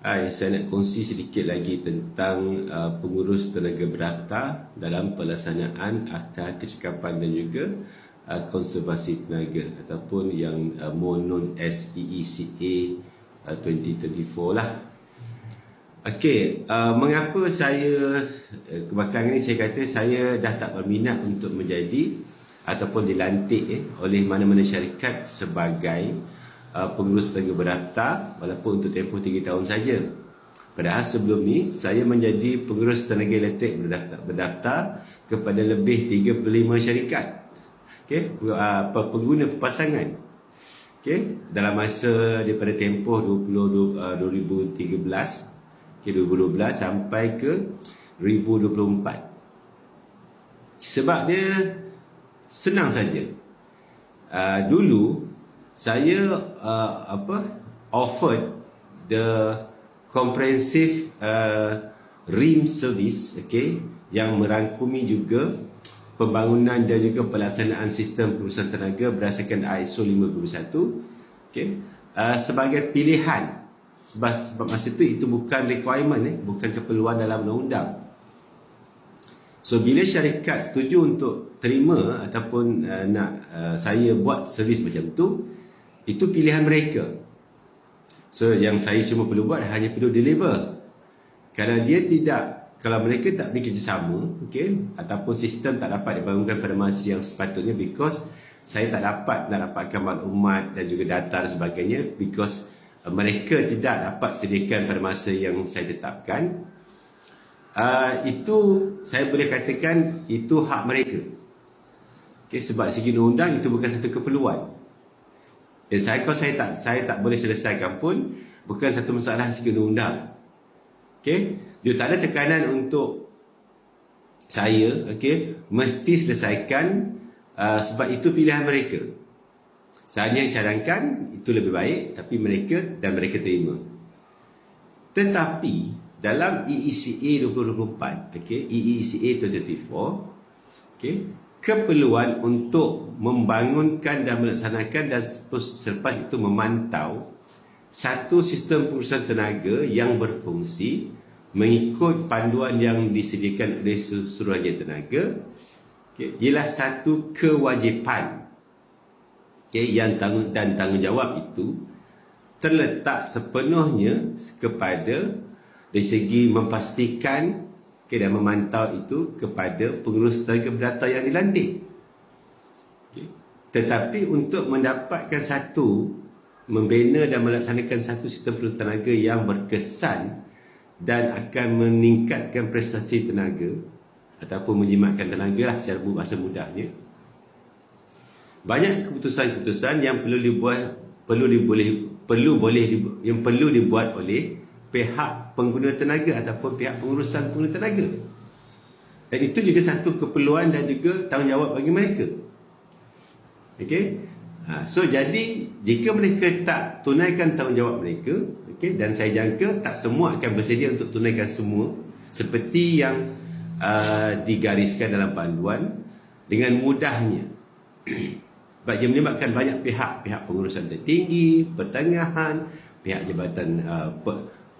Hai, saya nak kongsi sedikit lagi tentang uh, pengurus tenaga berdaftar dalam pelaksanaan akta kecekapan dan juga uh, konservasi tenaga ataupun yang uh, more known as EECA uh, 2034 lah. Okey, uh, mengapa saya uh, kebakaran ini saya kata saya dah tak berminat untuk menjadi ataupun dilantik eh, oleh mana-mana syarikat sebagai uh, pengurus tenaga berdaftar walaupun untuk tempoh 3 tahun saja. Padahal sebelum ni saya menjadi pengurus tenaga elektrik berdaftar, berdaftar kepada lebih 35 syarikat. Okey, uh, pengguna pasangan. Okey, dalam masa daripada tempoh 20, uh, 2013 okay, 2012 sampai ke 2024. Sebab dia senang saja. Uh, dulu saya uh, apa offered the comprehensive uh, RIM service okay yang merangkumi juga pembangunan dan juga pelaksanaan sistem pengurusan tenaga berdasarkan ISO 521 okay. Uh, sebagai pilihan sebab sebab masa itu itu bukan requirement eh bukan keperluan dalam undang-undang. So bila syarikat setuju untuk terima ataupun uh, nak uh, saya buat servis macam tu itu pilihan mereka. So yang saya cuma perlu buat hanya perlu deliver. Kalau dia tidak, kalau mereka tak beri kerjasama, okay, ataupun sistem tak dapat dibangunkan pada masa yang sepatutnya because saya tak dapat nak dapatkan maklumat dan juga data dan sebagainya because uh, mereka tidak dapat sediakan pada masa yang saya tetapkan. Uh, itu saya boleh katakan itu hak mereka. Okay, sebab segi undang itu bukan satu keperluan. Dan saya kalau saya tak saya tak boleh selesaikan pun bukan satu masalah segi undang. Okey, dia tak ada tekanan untuk saya, okey, mesti selesaikan uh, sebab itu pilihan mereka. Saya hanya cadangkan itu lebih baik tapi mereka dan mereka terima. Tetapi dalam EECA 2024, okey, EECA 2024, okey, keperluan untuk membangunkan dan melaksanakan dan selepas itu memantau satu sistem pengurusan tenaga yang berfungsi mengikut panduan yang disediakan oleh Suruhanjaya Tenaga. Okay, ialah satu kewajipan. Okay, yang tanggung dan tanggungjawab itu terletak sepenuhnya kepada dari segi memastikan okay, dan memantau itu kepada pengurus tenaga berdata yang dilantik. Okay. Tetapi untuk mendapatkan satu membina dan melaksanakan satu sistem pengurus tenaga yang berkesan dan akan meningkatkan prestasi tenaga ataupun menjimatkan tenaga lah secara bahasa mudahnya. Banyak keputusan-keputusan yang perlu dibuat perlu diboleh perlu boleh yang perlu dibuat oleh pihak pengguna tenaga ataupun pihak pengurusan pengguna tenaga. Dan itu juga satu keperluan dan juga tanggungjawab bagi mereka. Okey. Ha, so jadi jika mereka tak tunaikan tanggungjawab mereka, okey dan saya jangka tak semua akan bersedia untuk tunaikan semua seperti yang uh, digariskan dalam panduan dengan mudahnya. Sebab ia menyebabkan banyak pihak, pihak pengurusan tertinggi, pertengahan, pihak jabatan uh,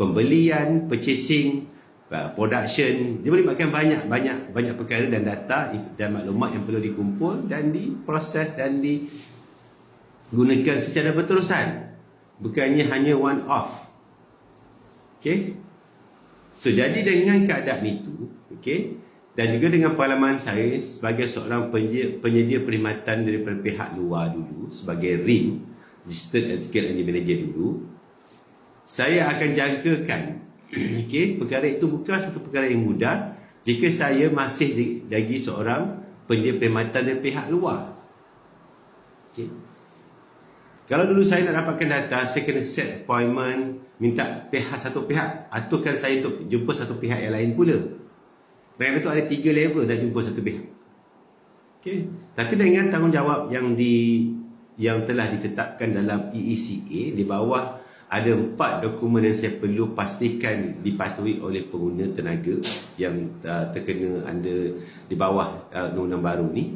pembelian, purchasing, uh, production, dia melibatkan banyak banyak banyak perkara dan data dan maklumat yang perlu dikumpul dan diproses dan digunakan secara berterusan. Bukannya hanya one off. Okay? So jadi dengan keadaan itu, okay, dan juga dengan pengalaman saya sebagai seorang penyedia, penyedia perkhidmatan daripada pihak luar dulu sebagai RIM, Registered Ethical Engineer Manager dulu, saya akan jangkakan. Okey perkara itu bukan satu perkara yang mudah. Jika saya masih lagi seorang penyedia perkhidmatan dari pihak luar. Okey kalau dulu saya nak dapatkan data saya kena set appointment minta pihak satu pihak. Aturkan saya untuk jumpa satu pihak yang lain pula. Kerana itu ada tiga level nak jumpa satu pihak. Okey tapi dengan tanggungjawab yang di yang telah ditetapkan dalam EECA di bawah ada empat dokumen yang saya perlu pastikan dipatuhi oleh pengguna tenaga yang uh, terkena anda di bawah uh, undang-undang baru ni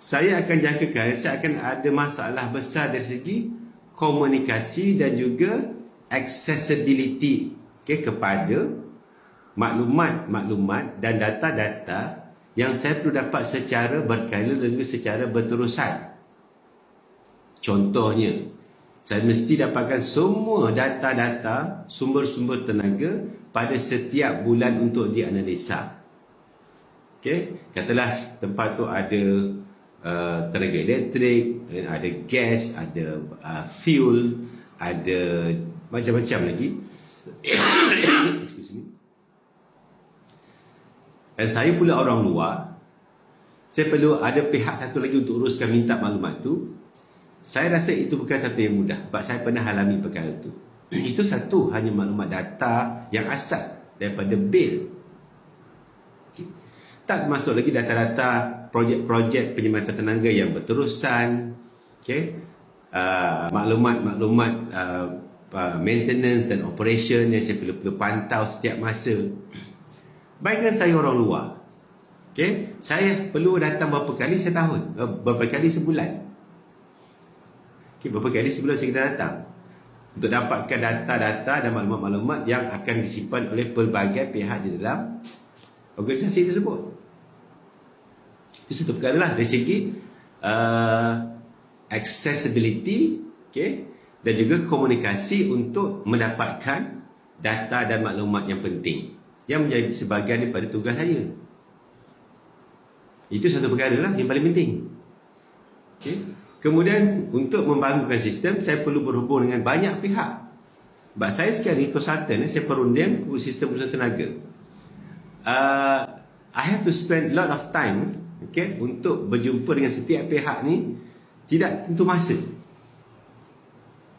saya akan jangkakan saya akan ada masalah besar dari segi komunikasi dan juga accessibility okay, kepada maklumat-maklumat dan data-data yang saya perlu dapat secara berkala dan juga secara berterusan. Contohnya, saya mesti dapatkan semua data-data sumber-sumber tenaga pada setiap bulan untuk dianalisa. Okey, katalah tempat tu ada uh, tenaga elektrik, ada gas, ada uh, fuel, ada macam-macam lagi. Excuse me. Dan saya pula orang luar, saya perlu ada pihak satu lagi untuk uruskan minta maklumat tu. Saya rasa itu bukan satu yang mudah sebab saya pernah alami perkara itu. Itu satu hanya maklumat data yang asas daripada bil. Okay. Tak masuk lagi data-data projek-projek penyematan tenaga yang berterusan. Okay. Uh, maklumat-maklumat uh, uh, maintenance dan operation yang saya perlu, perlu pantau setiap masa. Bayangkan saya orang luar. Okay? Saya perlu datang berapa kali setahun? Eh, berapa kali sebulan? Okay, berapa kali sebulan saya kena datang? Untuk dapatkan data-data dan maklumat-maklumat yang akan disimpan oleh pelbagai pihak di dalam organisasi tersebut. Itu satu perkara lah dari segi uh, accessibility okay? dan juga komunikasi untuk mendapatkan data dan maklumat yang penting yang menjadi sebahagian daripada tugas saya. Itu satu perkara lah yang paling penting. Okay. Kemudian untuk membangunkan sistem, saya perlu berhubung dengan banyak pihak. Sebab saya sekarang konsultan, saya perunding sistem usaha tenaga. Uh, I have to spend a lot of time okay, untuk berjumpa dengan setiap pihak ni tidak tentu masa.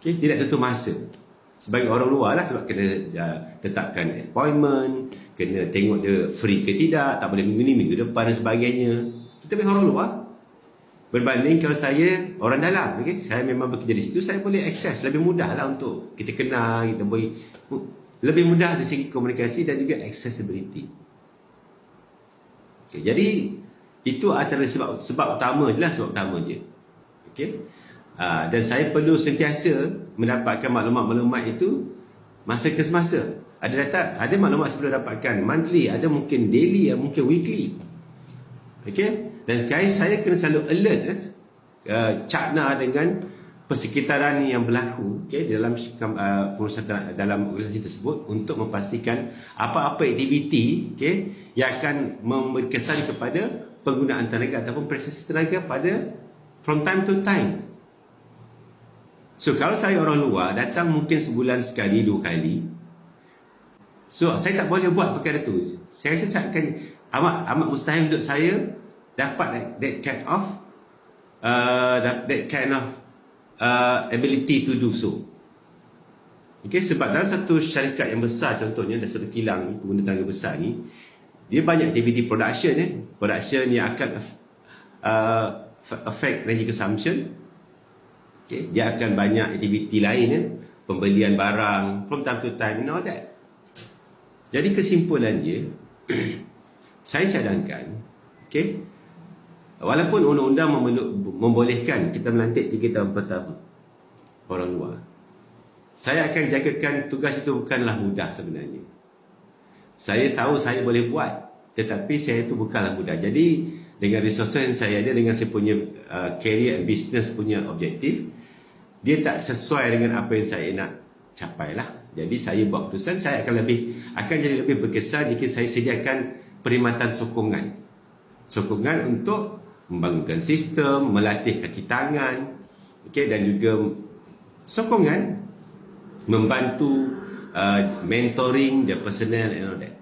Okay, tidak tentu masa sebagai orang luar lah sebab kena uh, tetapkan appointment kena tengok dia free ke tidak tak boleh minggu ni minggu depan dan sebagainya kita memang orang luar berbanding kalau saya orang dalam okay? saya memang bekerja di situ saya boleh akses lebih mudah lah untuk kita kenal kita boleh lebih mudah dari segi komunikasi dan juga accessibility okay, jadi itu antara sebab sebab utama je lah sebab utama je okay? Ha, dan saya perlu sentiasa mendapatkan maklumat-maklumat itu masa ke semasa. Ada data, ada maklumat perlu dapatkan monthly, ada mungkin daily, ada mungkin weekly. Okay? Dan sekarang saya kena selalu alert eh, uh, cakna dengan persekitaran yang berlaku okay, dalam uh, dalam organisasi tersebut untuk memastikan apa-apa aktiviti okay, yang akan memberi kesan kepada penggunaan tenaga ataupun prestasi tenaga pada from time to time So kalau saya orang luar datang mungkin sebulan sekali dua kali. So saya tak boleh buat perkara tu. Saya rasa saya akan amat amat mustahil untuk saya dapat that, that kind of uh, that, that kind of uh, ability to do so. Okay, sebab dalam satu syarikat yang besar contohnya dan satu kilang ni, pengguna tenaga besar ni, dia banyak aktiviti production eh. Production yang akan uh, affect energy consumption Okay, dia akan banyak aktiviti lain ya. Pembelian barang from time to time and all that. Jadi kesimpulan dia saya cadangkan okay, walaupun undang-undang membolehkan kita melantik 3 tahun pertama orang luar saya akan jagakan tugas itu bukanlah mudah sebenarnya saya tahu saya boleh buat tetapi saya itu bukanlah mudah jadi dengan resources yang saya ada dengan saya punya uh, career and business punya objektif dia tak sesuai dengan apa yang saya nak capai lah. Jadi saya buat keputusan saya akan lebih akan jadi lebih berkesan jika saya sediakan perkhidmatan sokongan. Sokongan untuk membangunkan sistem, melatih kaki tangan, okay, dan juga sokongan membantu uh, mentoring the personnel and all that.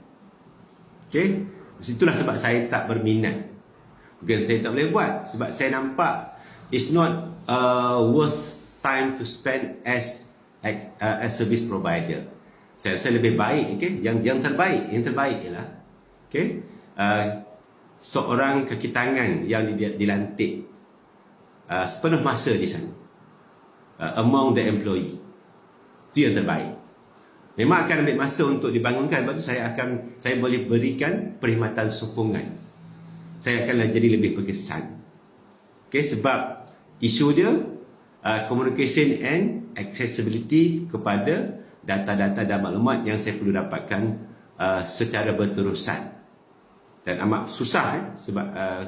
Okay? Itulah sebab saya tak berminat. Bukan saya tak boleh buat. Sebab saya nampak it's not uh, worth time to spend as uh, as service provider. Saya rasa lebih baik, okay? yang yang terbaik, yang terbaik ialah, okay? Uh, seorang kaki tangan yang dilantik uh, sepenuh masa di sana uh, among the employee. Itu yang terbaik. Memang akan ambil masa untuk dibangunkan Sebab itu saya akan Saya boleh berikan perkhidmatan sokongan Saya akan jadi lebih berkesan okay, Sebab Isu dia uh, communication and accessibility kepada data-data dan maklumat yang saya perlu dapatkan uh, secara berterusan. Dan amat susah eh, sebab uh,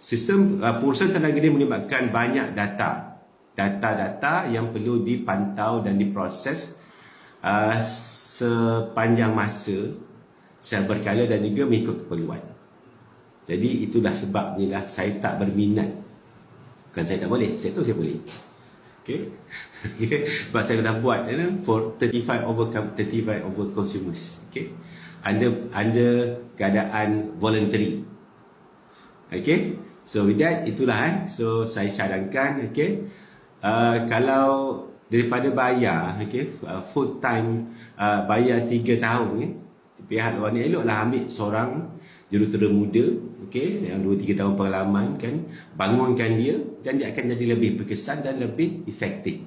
sistem uh, pengurusan tenaga ini melibatkan banyak data. Data-data yang perlu dipantau dan diproses uh, sepanjang masa secara berkala dan juga mengikut keperluan. Jadi itulah sebabnya lah saya tak berminat. Bukan saya tak boleh, saya tahu saya boleh. Okay. okay. Sebab saya dah buat you know, for 35 over 35 over consumers. Okay. Under under keadaan voluntary. Okay. So with that itulah eh. So saya cadangkan okay. Uh, kalau daripada bayar okay, uh, full time uh, bayar 3 tahun eh, pihak luar ni eloklah ambil seorang jurutera muda okey yang 2 3 tahun pengalaman kan bangunkan dia dan dia akan jadi lebih berkesan dan lebih efektif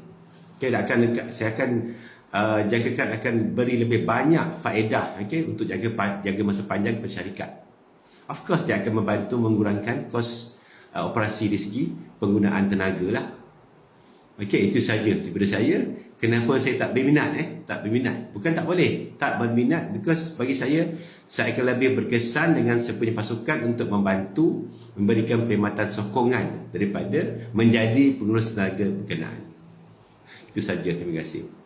okey akan saya akan uh, jangkakan akan beri lebih banyak faedah okey untuk jaga jaga masa panjang kepada syarikat of course dia akan membantu mengurangkan kos uh, operasi di segi penggunaan tenaga lah okey itu saja daripada saya Kenapa saya tak berminat eh? Tak berminat. Bukan tak boleh. Tak berminat because bagi saya saya akan lebih berkesan dengan saya punya pasukan untuk membantu memberikan perkhidmatan sokongan daripada menjadi pengurus tenaga berkenaan. Itu saja. Terima kasih.